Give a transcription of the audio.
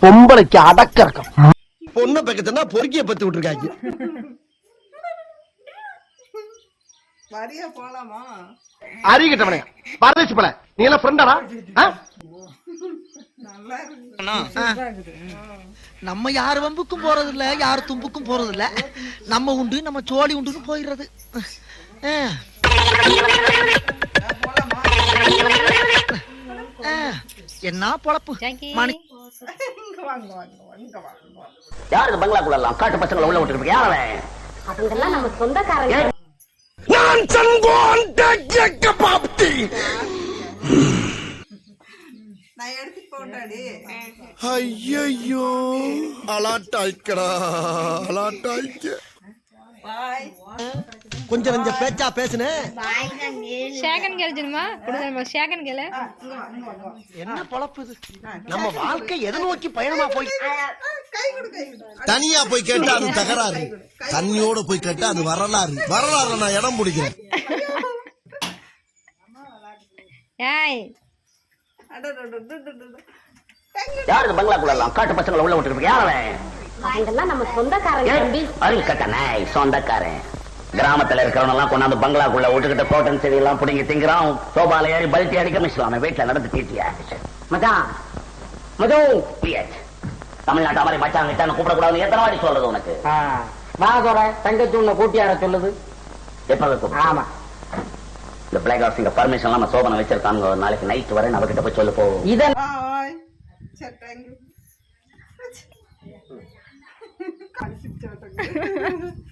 பொம்பளைக்கு அடக்க இருக்கும் பொண்ணை பக்கத்துனா பொறுக்கிய பத்து விட்டுருக்காங்க. வரியா போலாமா அறிகிட்டவனே பரதேசி பல. நீ எல்லாம் ஃப்ரெண்டாடா நல்லா இருக்கு நம்ம யார் வம்புக்கும் போறது இல்ல யார் தும்புக்கும் போறது இல்ல நம்ம உண்டு நம்ம சோழி உண்டுன்னு போயிடுறது. என்ன பொழப்பு? மணி யார் இந்த பங்களாக்குள்ள எல்லாம் காட்டு பசங்களை உள்ள விட்டுருக்கு யார் அவன் அவங்கெல்லாம் நம்ம சொந்தக்காரங்க. நான் சங்கோன் பாப்தி. நான் எடுத்துட்டு போட்டாடி ஐயோ அலாட்டாய்க்கடா அலாட்டாய்க்க கொஞ்சம் கொஞ்சம் பேச்சா பேசுனேன் ஷேகன் கேள் ஜென்மா. கொடுங்க ஷேகன் கேளு. என்ன பொழப்பு இது? நம்ம வாழ்க்கை எதை நோக்கி பயணமா போய் கை கொடு கை கொடு. தனியா போய் கேட்டா அது தகராறு. தண்ணியோட போய் கேட்டா அது வரலாறு. வரலாறு நான் இடம் பிடிக்கிறேன். ஏய். யார் இந்த பங்களாக்குள்ள எல்லாம் காட்டு பசங்களை உள்ள விட்டுருக்கு யார் அவன்? அவங்கெல்லாம் நம்ம சொந்தக்காரங்க தம்பி. அறிவு கட்ட நாய் சொந்தக்காரன். கிராமத்துல இருக்கிறவங்க எல்லாம் கொண்டாந்து பங்களாக்குள்ள விட்டுக்கிட்ட கோட்டன் செடி எல்லாம் புடிங்கி திங்கிறான். சோபால ஏறி பல்ட்டி அடிக்க மிஸ்லாம் வீட்டுல நடந்து தீட்டியா மச்சான் தமிழ்நாட்டு மாதிரி மச்சான் கிட்டான்னு கூப்பிடக்கூடாதுன்னு எத்தனை வாடி சொல்றது உனக்கு? நான் சொல்றேன் தங்கச்சி உன்னை கூட்டியார சொல்லுது. எப்ப ஆமா. இந்த பிளாக் ஹவுஸ் இங்க பர்மிஷன் இல்லாம சோபனை வச்சிருக்காங்க ஒரு நாளைக்கு நைட் வரை அவகிட்ட போய் சொல்லு போ. இத பாய் சரி